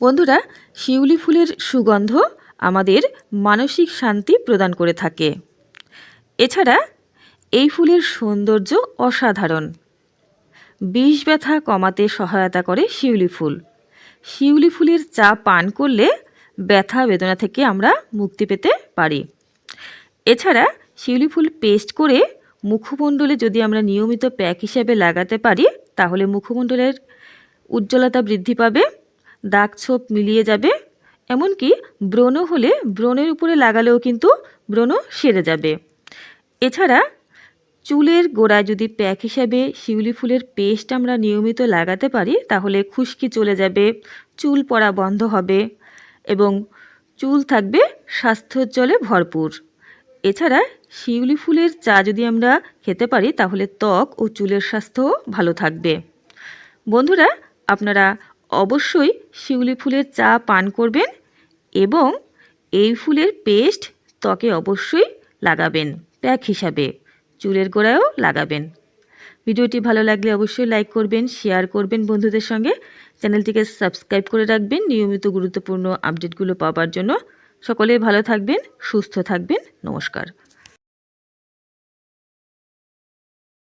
বন্ধুরা, শিউলি ফুলের সুগন্ধ আমাদের মানসিক শান্তি প্রদান করে থাকে। এছাড়া এই ফুলের সৌন্দর্য অসাধারণ। বিষ ব্যথা কমাতে সহায়তা করে শিউলি ফুল। শিউলি ফুলের চা পান করলে ব্যথা বেদনা থেকে আমরা মুক্তি পেতে পারি। এছাড়া শিউলি ফুল পেস্ট করে মুখমণ্ডলে যদি আমরা নিয়মিত প্যাক হিসেবে লাগাতে পারি, তাহলে মুখমণ্ডলের উজ্জ্বলতা বৃদ্ধি পাবে। দাগ ছোপ মিলিয়ে যাবে, এমনকি ব্রণ হলে ব্রণের উপরে লাগালেও কিন্তু ব্রণ সেরে যাবে। এছাড়া চুলের গোড়ায় যদি প্যাক হিসাবে শিউলি ফুলের পেস্ট আমরা নিয়মিত লাগাতে পারি, তাহলে খুশকি চলে যাবে, চুল পড়া বন্ধ হবে এবং চুল থাকবে স্বাস্থ্যোজ্জ্বলে ভরপুর। এছাড়া শিউলি ফুলের চা যদি আমরা খেতে পারি, তাহলে ত্বক ও চুলের স্বাস্থ্যও ভালো থাকবে। বন্ধুরা, আপনারা অবশ্যই শিউলি ফুলের চা পান করবেন এবং এই ফুলের পেস্ট ত্বকে অবশ্যই লাগাবেন, প্যাক হিসাবে, চুলের গোড়ায়ও লাগাবেন। ভিডিওটি ভালো লাগলে অবশ্যই লাইক করবেন, শেয়ার করবেন বন্ধুদের সঙ্গে। চ্যানেলটিকে সাবস্ক্রাইব করে রাখবেন, নিয়মিত গুরুত্বপূর্ণ আপডেটগুলো পাওয়ার জন্য। সকলেই ভালো থাকবেন, সুস্থ থাকবেন। নমস্কার।